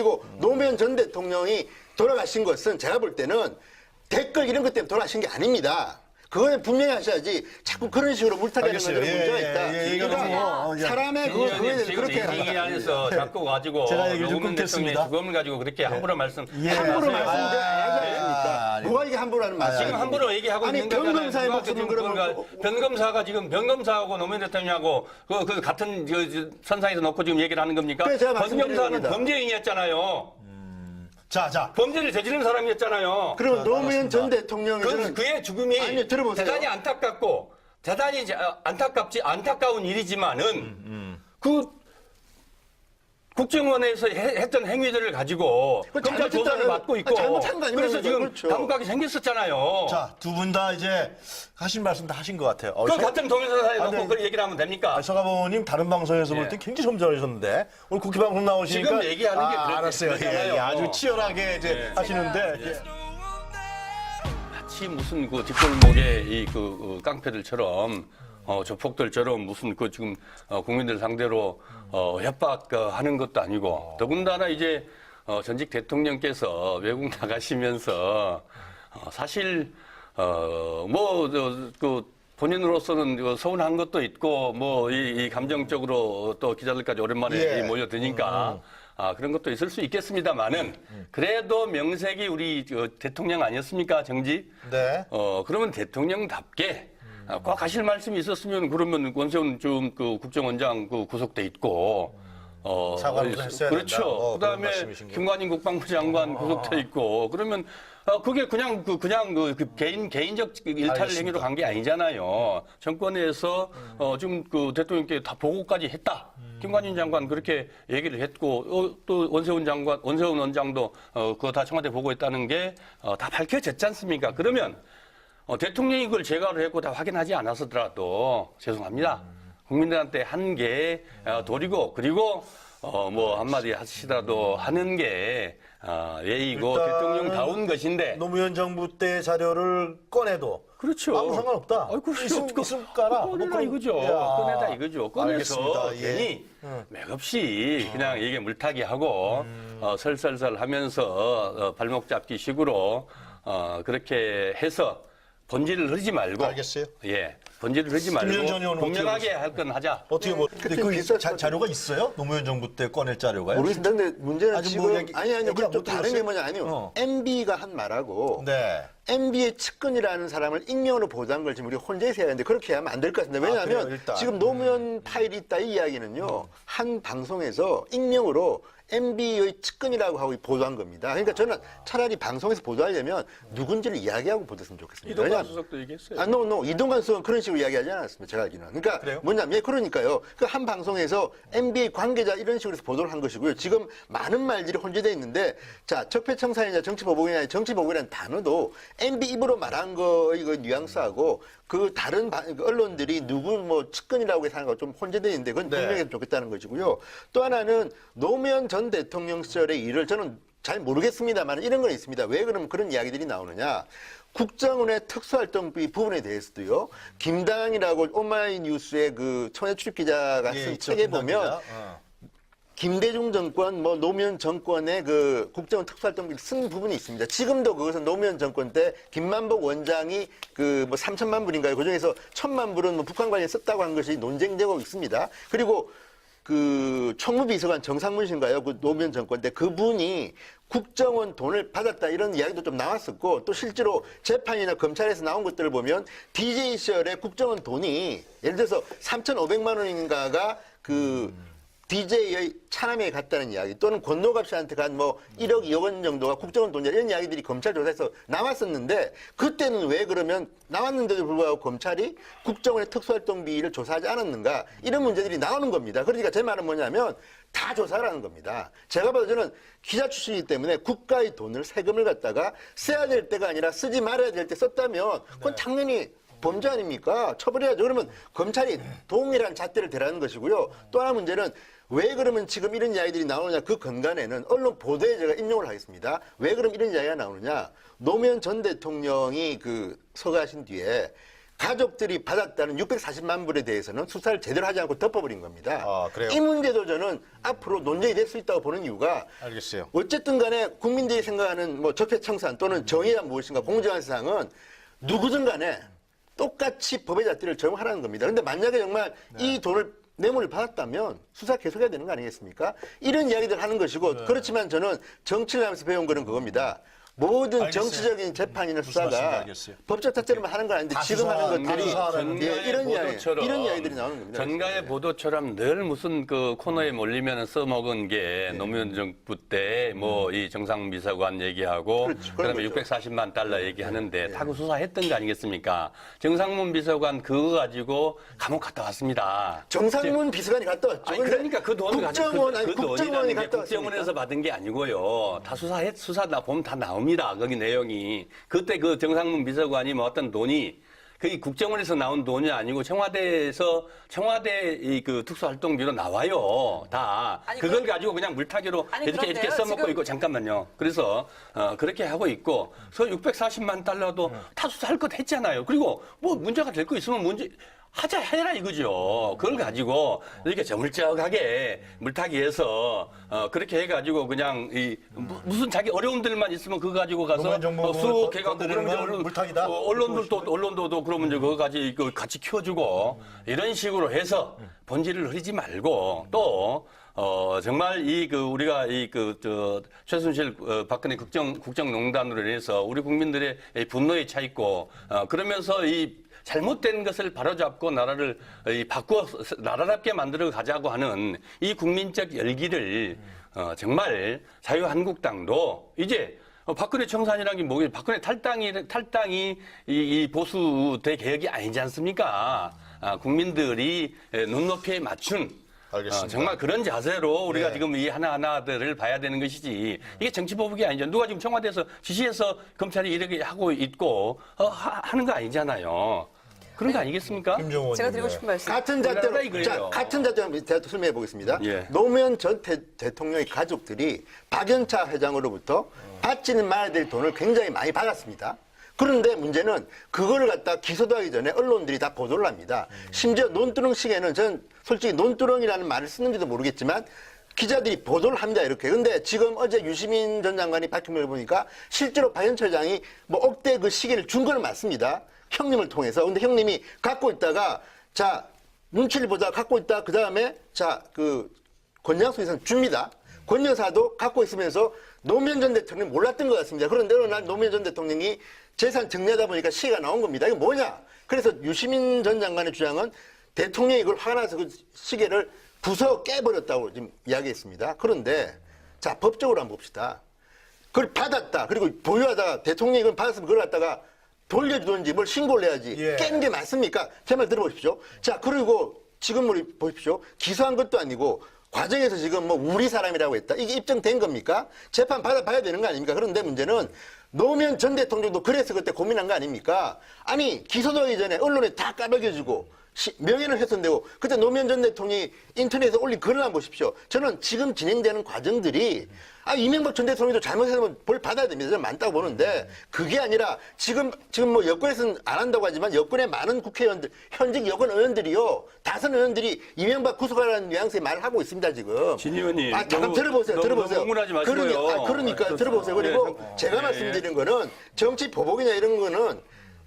그리고 노무현 전 대통령이 돌아가신 것은 제가 볼 때는 댓글 이런 것 때문에 돌아가신 게 아닙니다. 그거는 분명히 하셔야지 자꾸 그런 식으로 물타기하는 알겠어요. 것은 예, 문제가 예, 있다. 예, 이거는 그러니까 뭐, 어, 예. 사람의 그거, 그거에 대해서 지금 그렇게 이 하다가 안에서 자꾸 가지고 제가 얘기를 좀 노무현 끊겠습니다. 죽음을 가지고 그렇게 함부로 말씀 예. 함부로 하세요. 말씀 좀 아, 하지 않습니까? 아니. 뭐가 이게 함부로 하는 말이야? 지금 함부로 얘기하고 아니 있는 거잖아요. 변검사의 누가 목숨은 지금 그러면 뭐- 변검사가 지금 변검사하고 노무현 대통령하고 그, 그 같은 저, 저 선상에서 놓고 지금 얘기를 하는 겁니까? 그래, 제가 말씀드린 변검사는 겁니다. 범죄인이었잖아요. 자, 자. 범죄를 저지른 사람이었잖아요. 그리고 노무현 전 그, 대통령은 그의 죽음이 아니요, 들어보세요. 대단히 안타깝고 대단히 이제, 어, 안타깝지 안타까운 일이지만은 음, 그 국정원에서 해- 했던 행위들을 가지고 그거 검찰 잘못했다- 조사를 받고 있고 잘못한 거 아닙니까? 그래서 지금 그렇죠. 감옥 가기 생겼었잖아요. 자, 두 분 다 이제 하신 말씀 다 하신 것 같아요. 어, 그 서- 같은 동영상에 아, 놓고 네. 그걸 얘기를 하면 됩니까? 아, 서가모님 다른 방송에서 볼 때 예. 굉장히 점잖으셨는데 오늘 국회 방송 나오시니까 지금 얘기하는 게 아, 그렇게 알았어요. 예. 예, 아주 치열하게 이제 예. 하시는데 예. 마치 무슨 그 뒷골목에 이그 깡패들처럼 어, 조폭들처럼 무슨 그 지금 어, 국민들 상대로 어, 협박하는 것도 아니고 더군다나 이제 어, 전직 대통령께서 외국 나가시면서 어, 사실 어뭐그 본인으로서는 그 서운한 것도 있고 뭐이 감정적으로 또 기자들까지 오랜만에 예. 이 몰려드니까 아, 그런 것도 있을 수 있겠습니다만은 그래도 명색이 우리 저 대통령 아니었습니까 정지? 네. 어 그러면 대통령답게 아, 꼭 하실 말씀이 있었으면 그러면 권세훈 좀 그 국정원장 그 구속돼 있고 어 사과를 좀 했어야 그렇죠. 된다. 어, 그런 그다음에 말씀이신 게. 김관인 국방부 장관 구속돼 있고 그러면 어, 그게 그냥 그 그냥 그, 그 개인 개인적 일탈 알겠습니다. 행위로 간 게 아니잖아요. 정권에서 어, 지금 그 대통령께 다 보고까지 했다. 김관인 장관 그렇게 얘기를 했고 어, 또 원세훈 장관 원세훈 원장도 어, 그거 다 청와대 보고했다는 게 어, 다 밝혀졌지 않습니까? 그러면 어, 대통령이 그걸 제거를 했고 다 확인하지 않았더라도 죄송합니다. 국민들한테 한게 어, 도리고 그리고 어, 뭐 한마디 하시더라도 하는 게 어, 예의고 일단은 대통령다운 것인데 노무현 정부 때 자료를 꺼내도 그렇죠. 아무 상관없다. 아이고, 그렇죠. 있음, 그거 있음 까라. 뭐 꺼내라 그런- 이거죠. 야. 꺼내다 이거죠. 꺼내서 알겠습니다. 예. 괜히 맥없이 그냥 이게 물타기 하고 음. 어, 설설설 하면서 어, 발목 잡기 식으로 어, 그렇게 해서 본질을 흐리지 말고 알겠어요. 예. 본질을 흐리지 김정은 전 말고 의원은 분명하게 할 건 하자. 어떻게 뭐 근데 그때 그 비슷할 자, 것 자료가 있어요? 노무현 정부 때 꺼낼 자료가요? 모르겠습니다. 근데 문제는 아직 지금 뭐 얘기- 아니. 얘기 안 그좀 못 다른 게 들었어요? 뭐냐 아니요. 어. MB가 한 말하고 네. MB의 측근이라는 사람을 익명으로 보도한 걸 지금 우리 혼자서 해야 하는데 그렇게 하면 안 될 것. 왜냐하면 아, 그래요? 일단. 음. 지금 노무현 파일이 있다 이 이야기는요. 한 방송에서 익명으로 MB의 측근이라고 하고 보도한 겁니다. 그러니까 저는 차라리 방송에서 보도하려면 누군지를 이야기하고 보도했으면 좋겠습니다. 이동관 수석도 얘기했어요. 아, 노, 노. 이동관 수석은 그런 식으로 이야기하지 않았습니다. 제가 알기는. 그러니까 그래요? 뭐냐면, 예, 그러니까요. 그 한 방송에서 NBA 관계자 이런 식으로 해서 보도를 한 것이고요. 지금 많은 말들이 혼재되어 있는데, 자, 적폐청산이냐 정치보복이냐, 정치보복이라는 단어도 MB 입으로 말한 거, 이거 뉘앙스하고 그 다른 바- 그 언론들이 누구 뭐 측근이라고 해서 하는 거좀 혼재되어 있는데, 그건 네. 분명히 좋겠다는 것이고요. 또 하나는 노무현 전 대통령 시절의 일을 저는 잘 모르겠습니다만 이런 건 있습니다. 왜 그러면 그런 이야기들이 나오느냐. 국정원의 특수활동비 부분에 대해서도요. 김당이라고 오마이뉴스의 그 청해 출입 기자가 예, 쓴 있죠. 책에 보면. 어. 김대중 정권, 뭐 노무현 정권의 그 국정원 특수활동비를 쓴 부분이 있습니다. 지금도 그것은 노무현 정권 때 김만복 원장이 그 뭐 3천만 불인가요? 그 중에서 천만 불은 뭐 북한 관련 썼다고 한 것이 논쟁되고 있습니다. 그리고 그 총무비서관 정상문 씨인가요? 그 노무현 정권 때 그분이 국정원 돈을 받았다 이런 이야기도 좀 나왔었고 또 실제로 재판이나 검찰에서 나온 것들을 보면 DJ 시절에 국정원 돈이 예를 들어서 3,500만 원인가가 그 DJ의 차남에 갔다는 이야기 또는 권노갑 씨한테 간 뭐 1억 2억 원 정도가 국정원 돈이다 이런 이야기들이 검찰 조사에서 나왔었는데 그때는 왜 그러면 나왔는데도 불구하고 검찰이 국정원의 특수활동비를 조사하지 않았는가 이런 문제들이 나오는 겁니다. 그러니까 제 말은 뭐냐면 다 조사라는 겁니다. 제가 봐도 저는 기자 출신이기 때문에 국가의 돈을 세금을 갖다가 써야 될 때가 아니라 쓰지 말아야 될 때 썼다면 그건 당연히 범죄 아닙니까? 처벌해야죠. 그러면 검찰이 동일한 잣대를 대라는 것이고요. 또 하나 문제는 왜 그러면 지금 이런 이야기들이 나오느냐 그 근간에는 언론 보도에 제가 인용을 하겠습니다. 왜 그럼 이런 이야기가 나오느냐? 노무현 전 대통령이 그 서가신 뒤에 가족들이 받았다는 640만 불에 대해서는 수사를 제대로 하지 않고 덮어버린 겁니다. 아, 그래요? 이 문제도 저는 앞으로 논쟁이 될 수 있다고 보는 이유가 알겠어요. 어쨌든 간에 국민들이 생각하는 뭐 적폐청산 또는 정의란 무엇인가 공정한 세상은 누구든 간에 똑같이 법의 잣대를 적용하라는 겁니다. 그런데 만약에 정말 네. 이 돈을 뇌물을 받았다면 수사 계속해야 되는 거 아니겠습니까? 이런 이야기들 하는 것이고 네. 그렇지만 저는 정치를 하면서 배운 거는 그겁니다. 모든 알겠어요. 정치적인 재판이나 무슨 말씀인지 수사가 알겠어요. 법적 잣대로만 하는 건 아닌데 다 지금 하는 것들이 수사하는 예, 이런 이야기, 보도처럼 이런 이야기들이 나오는 겁니다. 전가의 보도처럼 늘 무슨 그 코너에 몰리면 써먹은 게 노무현 정부 때 뭐 이 정상 비서관 얘기하고 그렇죠. 그다음에 그런 거죠. 640만 달러 얘기하는데 타고 수사했던 거 아니겠습니까? 정상문 비서관 그거 가지고 감옥 갔다 왔습니다. 정상문 비서관이 갔다 왔죠. 아니 근데 그러니까 그 돈을 가지고 국정원 그, 아니 그 국정원이 돈이라는 게 갔다 국정원에서 왔습니까? 받은 게 아니고요. 다 수사해 수사 나 보면 다 나옵니다. 거기 내용이 그때 그 정상문 비서관이 뭐 어떤 돈이 그 국정원에서 나온 돈이 아니고 청와대에서 청와대 이그 특수활동비로 나와요. 다 아니, 그걸 그럼- 가지고 그냥 물타기로 아니, 이렇게 이렇게 그런데요, 써먹고 지금- 있고 잠깐만요. 그래서 어, 그렇게 하고 있고 그 640만 달러도 다 수사할 것 했잖아요. 그리고 뭐 문제가 될 거 있으면 문제 하자 해라 이거죠. 그걸 가지고 이렇게 저물쩍하게 물타기 해서 어, 그렇게 해가지고 그냥 이 무- 무슨 자기 어려움들만 있으면 그거 가지고 가서 노무현 어, 쑥 건- 해갖고 건드리는 그러면 건 언론- 물타기다? 어, 언론들도 언론도도 그러면 이제 그거 같이 그 같이 키워주고 이런 식으로 해서 본질을 흐리지 말고 또 어, 정말 이 그 우리가 이 그 저 최순실 어, 박근혜 국정 국정농단으로 인해서 우리 국민들의 이 분노에 차 있고 어, 그러면서 이 잘못된 것을 바로잡고 나라를 이 바꾸어 나라답게 만들어 가자고 하는 이 국민적 열기를 어, 정말 자유한국당도 이제 어, 박근혜 청산이라는 게 뭐겠어요? 박근혜 탈당이 탈당이 이, 이 보수 대개혁이 아니지 않습니까? 아, 국민들이 에, 눈높이에 맞춘 알겠습니다. 어, 정말 그런 자세로 우리가 네. 지금 이 하나하나들을 봐야 되는 것이지 이게 정치 보복이 아니죠. 누가 지금 청와대에서 지시해서 검찰이 이렇게 하고 있고 어, 하, 하는 거 아니잖아요. 그런 거 아니겠습니까? 김정원 제가 드리고 싶은 말씀. 같은 우리나라가 잣대로 이거예요. 자, 같은 잣대로 제가 또 설명해 보겠습니다. 예. 노무현 전 대, 대통령의 가족들이 박연차 회장으로부터 받지는 말아야 될 돈을 굉장히 많이 받았습니다. 그런데 문제는 그거를 갖다 기소도 하기 전에 언론들이 다 보도를 합니다. 심지어 논두렁식에는 전 솔직히 논두렁이라는 말을 쓰는지도 모르겠지만 기자들이 보도를 합니다 이렇게. 근데 지금 어제 유시민 전 장관이 밝힌 걸 보니까 실제로 박연차 회장이 뭐 억대 그 시계를 준 거는 맞습니다. 형님을 통해서. 근데 형님이 갖고 있다가 자 눈치를 보다 갖고 있다. 그 다음에 자그 권양수 이사는 줍니다. 권 여사도 갖고 있으면서 노무현 전 대통령이 몰랐던 것 같습니다. 그런데 어느 날 노무현 전 대통령이 재산 정리하다 보니까 시가 나온 겁니다. 이게 뭐냐? 그래서 유시민 전 장관의 주장은 대통령이 이걸 화가 나서 그 시계를 부서 깨버렸다고 지금 이야기했습니다. 그런데 자 법적으로 한번 봅시다. 그걸 받았다. 그리고 보유하다가 대통령이 그걸 받았으면 그걸 갖다가 돌려주든지 뭘 신고를 해야지. 예. 깬 게 맞습니까? 제 말 들어보십시오. 자, 그리고 지금 우리 보십시오. 기소한 것도 아니고 과정에서 지금 뭐 우리 사람이라고 했다. 이게 입증된 겁니까? 재판 받아봐야 되는 거 아닙니까? 그런데 문제는 노무현 전 대통령도 그래서 그때 고민한 거 아닙니까? 아니, 기소도 하기 전에 언론에 다 까먹여주고 시- 명예는 훼손되고 그때 노무현 전 대통령이 인터넷에 올린 글을 한번 보십시오. 저는 지금 진행되는 과정들이 아 이명박 전 대통령도 잘못했으면 벌 받아야 됩니다. 저는 많다고 보는데 그게 아니라 지금 지금 뭐 여권에서는 안 한다고 하지만 여권의 많은 국회의원들 현직 여권 의원들이요 다선 의원들이 이명박 구속하라는 뉘앙스의 말을 하고 있습니다 지금. 진 의원님, 아 잠깐 너무- 들어보세요. 너무- 들어보세요. 너무 흥분하지 마시고요. 그러니, 아, 그러니까 아, 들어보세요. 그리고 네. 제가 네. 말씀드리는 거는 정치 보복이나 이런 거는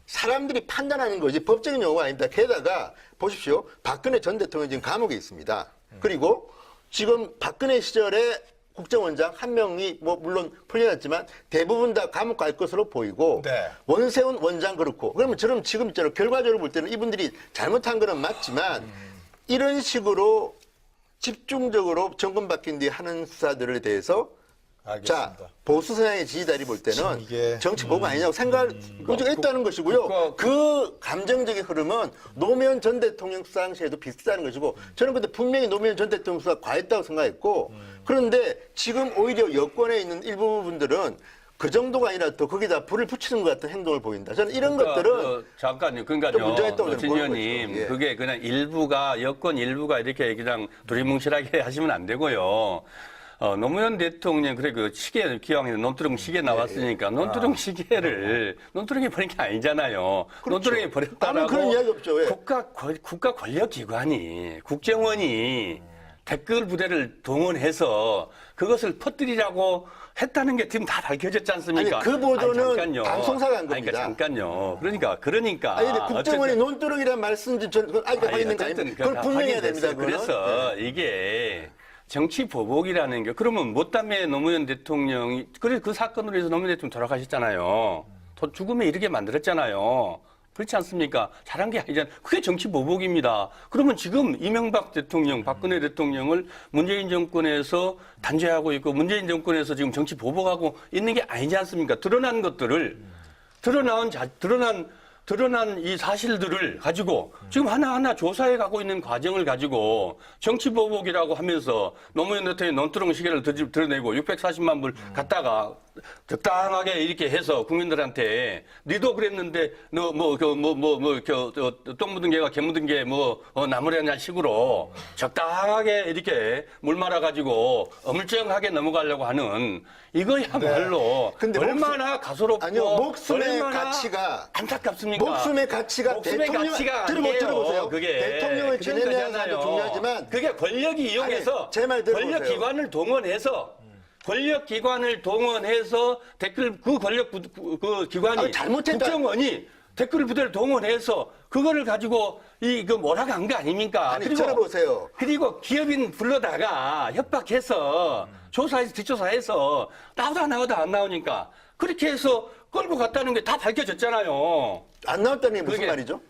사람들이 판단하는 거지 법적인 용어가 아닙니다. 게다가 보십시오. 박근혜 전 대통령 지금 감옥에 있습니다. 그리고 지금 박근혜 시절에 국정원장 한 명이 뭐 물론 풀려났지만 대부분 다 감옥 갈 것으로 보이고 네. 원세훈 원장 그렇고 그러면 저는 지금 있잖아요. 결과적으로 볼 때는 이분들이 잘못한 거는 맞지만 이런 식으로 집중적으로 정권 바뀐 뒤에 하는 수사들에 대해서 자 알겠습니다. 보수 성향의 지지자들이 볼 때는 이게- 정치 보복 아니냐고 생각을 했다는 것이고요. 국가- 그 감정적인 흐름은 노무현 전 대통령 수사 당시에도 비슷하는 것이고 저는 근데 분명히 노무현 전 대통령 수사 과했다고 생각했고 그런데 지금 오히려 여권에 있는 일부 분들은 그 정도가 아니라 또 거기다 불을 붙이는 것 같은 행동을 보인다. 저는 이런 그러니까, 것들은 어, 잠깐요. 그러니까요. 좀 문제가 있다고 저는 진 보는 의원님, 거죠. 예. 그게 그냥 일부가 여권 일부가 이렇게 그냥 두리뭉실하게 하시면 안 되고요. 어, 노무현 대통령 그래 그 시계 기왕에 논두렁 시계 나왔으니까 논두렁 시계를 논두렁에 버린 게 아니잖아요. 논두렁에 버렸다라고 그런 이야기 없죠. 예. 국가 권- 국가 권력 기관이 국정원이 댓글 부대를 동원해서 그것을 퍼뜨리라고 했다는 게 지금 다 밝혀졌지 않습니까? 아니, 그 보도는 아니, 잠깐요. 방송사가 한 아니, 겁니다. 그러니까 잠깐요. 그러니까 그러니까 아니, 근데 국정원이 논두렁이라는 말씀도 전, 그건 아니, 있는 거 어쨌든 아닙니까? 그걸 그러니까 분명해야 됩니다. 그래서 예. 이게 정치 보복이라는 게 그러면 못담에 노무현 대통령이 그래 그 사건으로 해서 노무현 대통령 돌아가셨잖아요. 더 죽음에 이르게 만들었잖아요. 그렇지 않습니까? 잘한 게 아니잖아요. 그게 정치 보복입니다. 그러면 지금 이명박 대통령, 박근혜 대통령을 문재인 정권에서 단죄하고 있고 문재인 정권에서 지금 정치 보복하고 있는 게 아니지 않습니까? 드러난 것들을 드러난 자, 드러난 드러난 이 사실들을 가지고 지금 하나하나 조사해 가고 있는 과정을 가지고 정치 보복이라고 하면서 노무현 대통령이 논두렁 시계를 드- 드러내고 640만 불 갖다가 적당하게 이렇게 해서 국민들한테 니도 그랬는데 너 뭐 그 뭐 뭐뭐저똥 묻은 개가 개 묻은 게뭐 어, 나무래냐 식으로 적당하게 이렇게 물 말아 가지고 어물쩡하게 넘어가려고 하는 이거야말로 네. 얼마나 가소롭고 아니요, 목숨의 가치가 안타깝습니까? 목숨의 가치가 목숨의 대통령 가치가 들어보. 들어보세요. 그게 대통령을 지내는. 사람도 중요하지만 그게 권력이 이용해서 제말. 권력 기관을 동원해서 권력 기관을 동원해서 댓글 그 권력 부, 그, 그 기관이 아니, 잘못했다. 국정원이 댓글 부대를 동원해서 그거를 가지고 이그 한거 아닙니까? 아니, 들어보세요. 그리고 기업인 불러다가 협박해서 조사해서 뒷조사해서 나오다 나오다 안 나오니까 그렇게 해서 끌고 갔다는 게 다 밝혀졌잖아요. 안 나왔다는 게 무슨 그게- 말이죠?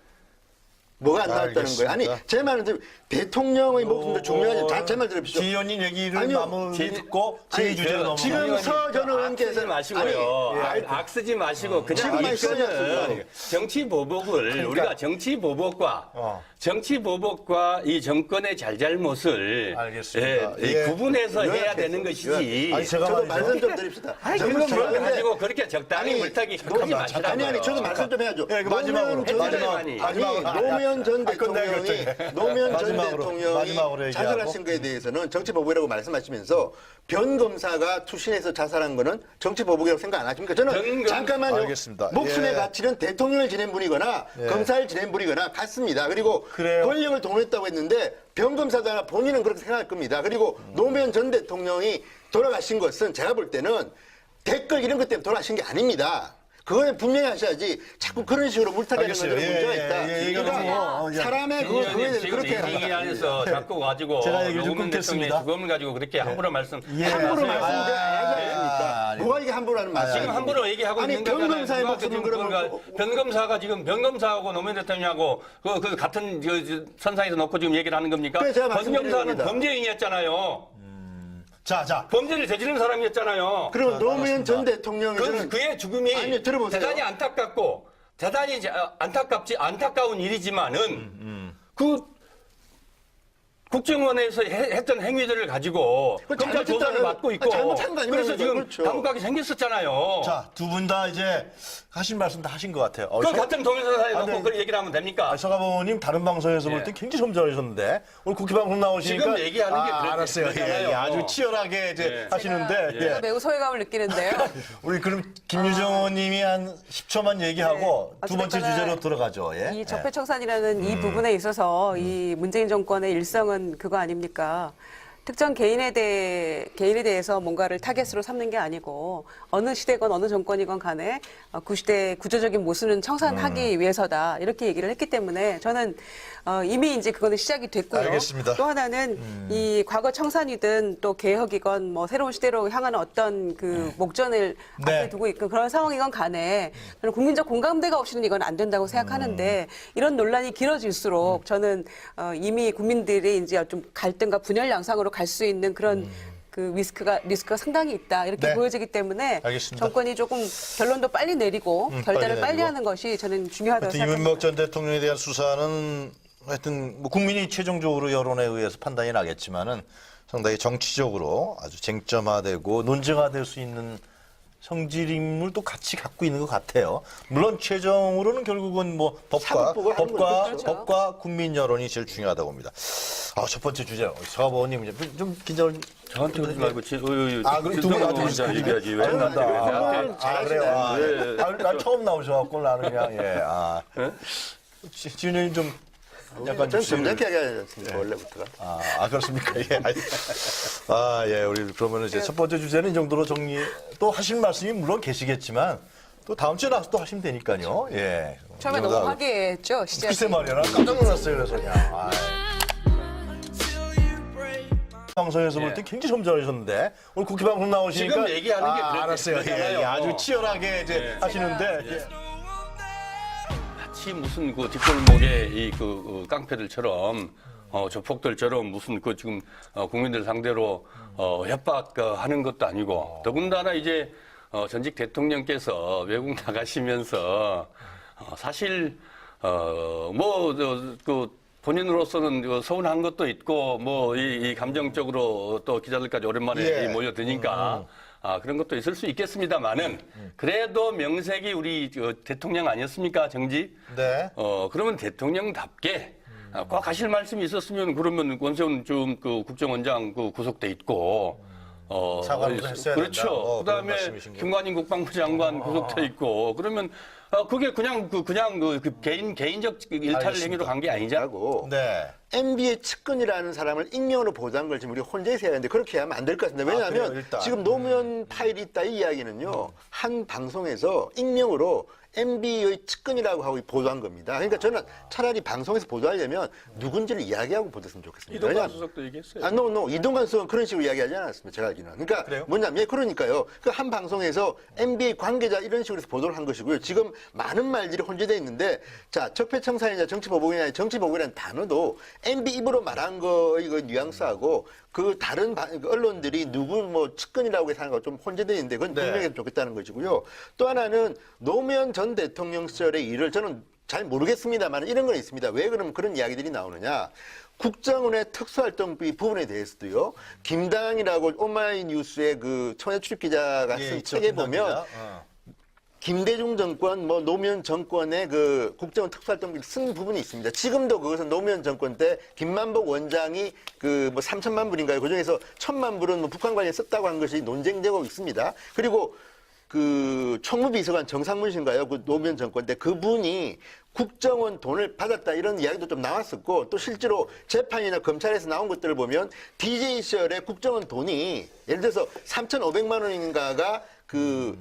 뭐가 안 나왔다는 거예요? 아니, 알겠습니다. 제 말은 지금 대통령의 목숨도 어, 중요하지. 어, 자, 제 말 들으십시오. 지 의원님 얘기를 아니요. 마무리 지- 듣고 아니, 제 주제로 그 넘어가. 지금 서 전 의원께서 쓰지 마시고요. 아니, 악, 악 쓰지 마시고 그냥 지금 말씀하셨습니다. 이거는 정치 보복을 우리가 정치 보복과 어. 정치 보복과 이 정권의 잘잘못을 알겠습니다. 예, 이 예. 구분해서 해야 요약해서, 되는 것이지. 아니, 제가 저도 말이죠. 말씀 좀 드립시다. 아니 저는 뭘 그런데- 가지고 그렇게 적당히 아니, 물타기 하지 잠깐만, 마시라고요. 아니 아니 저도 말씀 좀 해야죠. 예, 그 마지막으로, 노무현 전 마지막, 아니 마지막으로. 노무현 전 아, 대통령이 결정해. 노무현 전 마지막으로, 대통령이 마지막으로 얘기하고. 자살하신 거에 대해서는 정치 보복이라고 말씀하시면서 변 검사가 투신해서 자살한 거는 정치 보복이라고 생각 안 하십니까? 저는 변 검- 잠깐만요. 알겠습니다. 목숨의 예. 가치는 대통령을 지낸 분이거나 예. 검사를 지낸 분이거나 같습니다. 그리고 그래요. 권력을 동원했다고 했는데 변 검사가 본인은 그렇게 생각할 겁니다. 그리고 노무현 전 대통령이 돌아가신 것은 제가 볼 때는 댓글 이런 것 때문에 돌아가신 게 아닙니다. 그거는 분명히 하셔야지 자꾸 그런 식으로 물타기하는 알겠어요. 것은 예, 문제가 예, 있다. 예, 이거 그러니까 뭐, 어, 예. 사람의 그거, 그거에 대해서 지금 그렇게 이 얘기 하다가 안에서 자꾸 가지고 제가 얘기를 좀 노무현 끊겠습니다. 대통령의 죽음을 가지고 그렇게 함부로 말씀 예. 함부로. 말씀 좀 하지 않습니까? 아니. 뭐가 이게 함부로 하는 말이야? 지금 함부로 얘기하고 아니, 있는 변 거잖아요. 검사의 누가 목숨은 지금 그러면 그걸 뭐- 변 검사가 지금 변 검사하고 노무현 대통령하고 그, 그 같은 저, 저 선상에서 놓고 지금 얘기를 하는 겁니까? 그래, 제가 변 말씀드리는 검사는 겁니다. 범죄인이었잖아요. 자, 자. 범죄를 저지른 사람이었잖아요. 그럼 노무현 전. 대통령이 그, 저는 그의 죽음이 아니, 들어보세요. 대단히 안타깝고 대단히 이제, 어, 안타깝지 안타까운 일이지만은 음, 그 국정원에서 해- 했던 행위들을 가지고 검찰 조사를 받고 있고 아, 잘못한 거 아닙니까? 그래서 지금 그렇죠. 감옥가게 생겼었잖아요. 자, 두 분 다 이제 하신 말씀 다 하신 것 같아요. 어, 그 서- 같은 동영상에 아, 놓고 네. 그런 얘기를 하면 됩니까? 아, 서가모님 다른 방송에서 볼 예. 때 굉장히 점잖으셨는데 오늘 국회 방송 나오시니까 지금 얘기하는 게 아, 그렇게 알았어요. 예. 예, 아주 치열하게 이제 예. 하시는데 예. 제가 매우 소외감을 느끼는데요. 우리 그럼 김유정 의원님이 한 10초만 얘기하고 네. 두 번째 어쨌거나 주제로 들어가죠. 예. 이 적폐청산이라는 이 부분에 있어서 이 문재인 정권의 일성은 그거 아닙니까? 특정 개인에 대해 개인에 대해서 뭔가를 타겟으로 삼는 게 아니고 어느 시대건 어느 정권이건 간에 어, 그 시대의 구조적인 모순은 청산하기 위해서다 이렇게 얘기를 했기 때문에 저는 어, 이미 이제 그거는 시작이 됐고요. 알겠습니다. 또 하나는 이 과거 청산이든 또 개혁이건 뭐 새로운 시대로 향하는 어떤 그 목전을 네. 앞에 두고 있고 그런 상황이건 간에 저는 국민적 공감대가 없이는 이건 안 된다고 생각하는데 이런 논란이 길어질수록 저는 어, 이미 국민들이 이제 좀 갈등과 분열 양상으로 갈 수 있는 그런 그 리스크가 리스크가 상당히 있다 이렇게 네. 보여지기 때문에 알겠습니다. 정권이 조금 결론도 빨리 내리고 결단을 빨리 빨리, 내리고. 하는 것이 저는 중요하다고 하여튼 생각합니다. 이명박 전 대통령에 대한 수사는 하여튼 뭐 국민이 최종적으로 여론에 의해서 판단이 나겠지만은 상당히 정치적으로 아주 쟁점화되고 논쟁화될 수 있는 성질임을 또 같이 갖고 있는 것 같아요. 물론 최종으로는 결국은 뭐 법과 하는 법과 거죠. 법과 국민 여론이 제일 중요하다고 봅니다. 아, 첫 번째 주제 서버님 이제 좀- 좀 긴장을 저한테 그러지 말고 지, 어, 어, 아, 그럼 두분 나도 진짜 얘기하지 왜 나한테 왜 나한테 아, 그래요. 아, 네. 아, 난 처음 나오셔갖고 나는 그냥 예. 아. 지- 지훈이 좀 약간 저는 좀 점잖게 얘기하지 않습니까, 원래부터가. 아, 아, 그렇습니까? 예. 아, 예. 우리 그러면 이제 첫 번째 주제는 이 정도로 정리 또 하실 말씀이 물론 계시겠지만 또 다음 주에 나와서 또 하시면 되니까요. 예. 처음에 이 너무 정도 화기애애했죠 시작이. 글쎄 말이야. 나 깜짝 놀랐어요. 그래서 그냥. 아. 방송에서 볼 때 굉장히 점잖으셨는데 오늘 국회 방송 나오시니까 지금 얘기하는 게 아, 그렇게 알았어요. 예. 예, 아주 치열하게 이제 예. 하시는데 예. 마치 무슨 그 뒷골목의 이그 깡패들처럼 어, 조폭들처럼 무슨 그 지금 어, 국민들 상대로 어, 협박하는 것도 아니고 더군다나 이제 어, 전직 대통령께서 외국 나가시면서 어, 사실 어뭐그 본인으로서는 그 서운한 것도 있고 뭐이 감정적으로 또 기자들까지 오랜만에 예. 이 모여드니까 아, 그런 것도 있을 수 있겠습니다만은 그래도 명색이 우리 저 대통령 아니었습니까 정지? 네. 어 그러면 대통령답게 아, 꼭 하실 말씀이 있었으면 그러면 원세훈 좀그 국정원장 그 구속돼 있고 어 사과를 좀 했어야 그렇죠. 된다. 어, 그런 그다음에 말씀이신? 김관인 국방부 장관 구속돼 있고 그러면 어, 그게 그냥 그 그냥 그, 그 개인 개인적 일탈 알겠습니다. 행위로 간 게 아니잖아. 하고 네. MB의 측근이라는 사람을 익명으로 보도한 걸 지금 우리 혼자서 해야 하는데 그렇게 하면 안 될 것 같습니다. 아, 왜냐하면? 일단. 지금 노무현 파일이 있다 이 이야기는요. 한 방송에서 익명으로 MB의 측근이라고 하고 보도한 겁니다. 그러니까 저는 차라리 방송에서 보도하려면 누군지를 이야기하고 보도했으면 좋겠습니다. 이동관 수석도 얘기했어요. 아, 노, 노. 이동관 수석은 그런 식으로 이야기하지 않았습니다. 제가 알기로는. 그러니까 그래요? 뭐냐면, 예, 그러니까요. 그 한 방송에서 NBA 관계자 이런 식으로 해서 보도를 한 것이고요. 지금 많은 말들이 혼재되어 있는데, 자, 적폐청산이냐 정치보복이냐 정치보복이라는 단어도 NBA 입으로 말한 거의 그 뉘앙스하고 그 다른 바- 그 언론들이 누구 뭐 측근이라고 해서 하는 거좀 혼재되어 있는데 그건 네. 분명히 좋겠다는 것이고요. 또 하나는 노무현 전 대통령 시절의 일을 저는 잘 모르겠습니다만 이런 건 있습니다. 왜 그러면 그런 이야기들이 나오느냐. 국정원의 특수활동비 부분에 대해서도요. 김당이라고 오마이뉴스의 그 청해 출입 기자가 예, 쓴 있죠, 책에. 보면 어. 김대중 정권, 뭐 노무현 정권의 그 국정원 특수활동비를 쓴 부분이 있습니다. 지금도 그것은 노무현 정권 때 김만복 원장이 그 뭐 3천만 불인가요? 그 중에서 천만 불은 뭐 북한 관련 썼다고 한 것이 논쟁되고 있습니다. 그리고 그 총무비서관 정상문 씨인가요? 그 노무현 정권 때 그분이 국정원 돈을 받았다 이런 이야기도 좀 나왔었고 또 실제로 재판이나 검찰에서 나온 것들을 보면 DJ 시절에 국정원 돈이 예를 들어서 3,500만 원인가가 그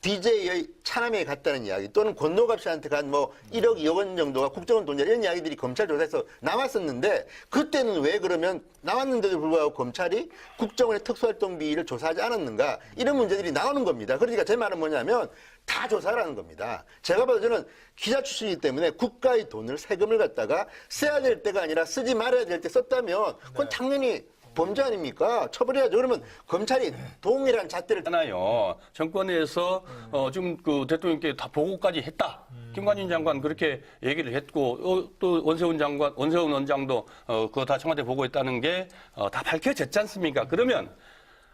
DJ의 차남에 갔다는 이야기 또는 권노갑 씨한테 간 뭐 1억 2억 원 정도가 국정원 돈이다 이런 이야기들이 검찰 조사에서 나왔었는데 그때는 왜 그러면 나왔는데도 불구하고 검찰이 국정원의 특수활동비를 조사하지 않았는가 이런 문제들이 나오는 겁니다. 그러니까 제 말은 뭐냐면 다 조사라는 겁니다. 제가 봐도 저는 기자 출신이기 때문에 국가의 돈을 세금을 갖다가 써야 될 때가 아니라 쓰지 말아야 될 때 썼다면 그건 당연히 범죄 아닙니까? 처벌해야죠. 그러면 검찰이 동일한 잣대를 하나요. 정권에서 어, 지금 그 대통령께 다 보고까지 했다. 김관진 장관 그렇게 얘기를 했고 어, 또 원세훈 장관, 원세훈 원장도 어, 그거 다 청와대 보고했다는 게 어, 다 밝혀졌지 않습니까? 그러면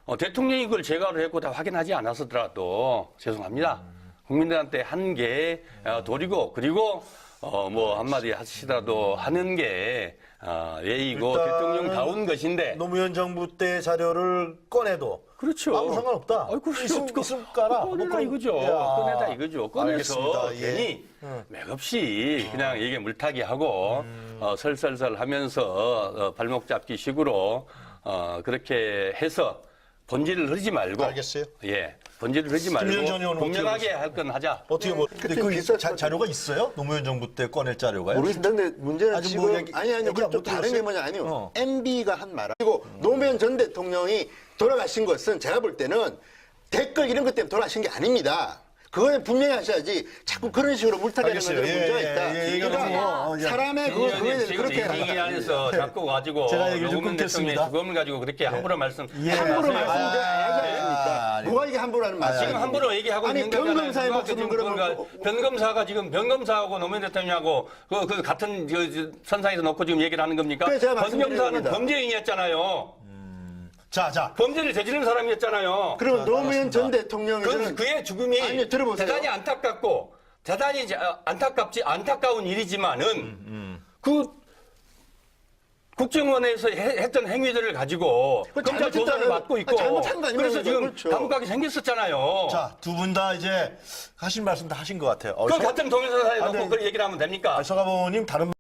어, 대통령이 그걸 제거를 했고 다 확인하지 않았더라도 죄송합니다. 국민들한테 한게 어, 도리고 그리고 어, 뭐 한마디 하시더라도 하는 게 어, 예의고 일단은 대통령다운 것인데 노무현 정부 때 자료를 꺼내도 그렇죠. 아무 상관없다. 아이고, 있음, 있음 까라. 뭐 꺼내라 그런- 이거죠. 야. 꺼내다 이거죠. 꺼내서 알겠습니다. 예. 괜히 맥없이 그냥 이게 물타기 하고 어, 설설설 하면서 어, 발목 잡기 식으로 어, 그렇게 해서 본질을 흐리지 말고 알겠어요. 예. 본질을 흐리지 말고 의원은 분명하게 할 건 하자. 어떻게 뭐 근데 그때 그 비쌌을 자, 것 자료가 있어요? 노무현 정부 때 꺼낼 자료가요? 모르겠습니다. 근데 문제는 아직 지금 뭐 얘기- 아니 아니요. 얘기 안좀 다른 게 들었어요? 뭐냐 아니요. 어. MB가 한 말. 그리고 노무현 전 대통령이 돌아가신 것은 제가 볼 때는 댓글 이런 것 때문에 돌아가신 게 아닙니다. 그거는 분명히 하셔야지 자꾸 그런 식으로 물타기하는 알겠어요. 것에 예, 문제가 예, 있다. 예, 얘기가 그러니까 너무, 어, 야. 사람의 그거 그거에 대해서 지금 그렇게 이 얘기 안에서 자꾸 가지고 제가 얘기를 좀 노무현 끊겠습니다. 대통령의 죽음을 가지고 그렇게 함부로 말씀 예. 함부로 하세요. 안 하지 아, 않습니까? 뭐가 이게 함부로 하는 말이야? 지금 함부로 얘기하고 아니 있는 거잖아요. 변검사의 누가 목숨은 지금 그러면 그걸 변검사가 지금 변검사하고 노무현 대통령하고 그, 그 같은 저, 저 선상에서 놓고 지금 얘기를 하는 겁니까? 그래, 제가 변검사는 겁니다. 범죄인이었잖아요. 자, 자. 범죄를 저지른 사람이었잖아요. 그럼 자, 노무현 전 나갔습니다. 대통령에서는 그, 그의 죽음이 아니요, 들어보세요. 대단히 안타깝고 대단히 어, 안타깝지 안타까운 일이지만은 그 국정원에서 해- 했던 행위들을 가지고 그 검찰 잘못했다는- 조사를 받고 있고 아, 잘못한 거 아닙니까? 그래서 지금 그렇죠. 감옥가게 생겼었잖아요. 자, 두 분 다 이제 하신 말씀 다 하신 것 같아요. 어, 그 서- 같은 동영상에 아, 놓고 네. 그걸 얘기를 하면 됩니까? 아, 서가모님 다른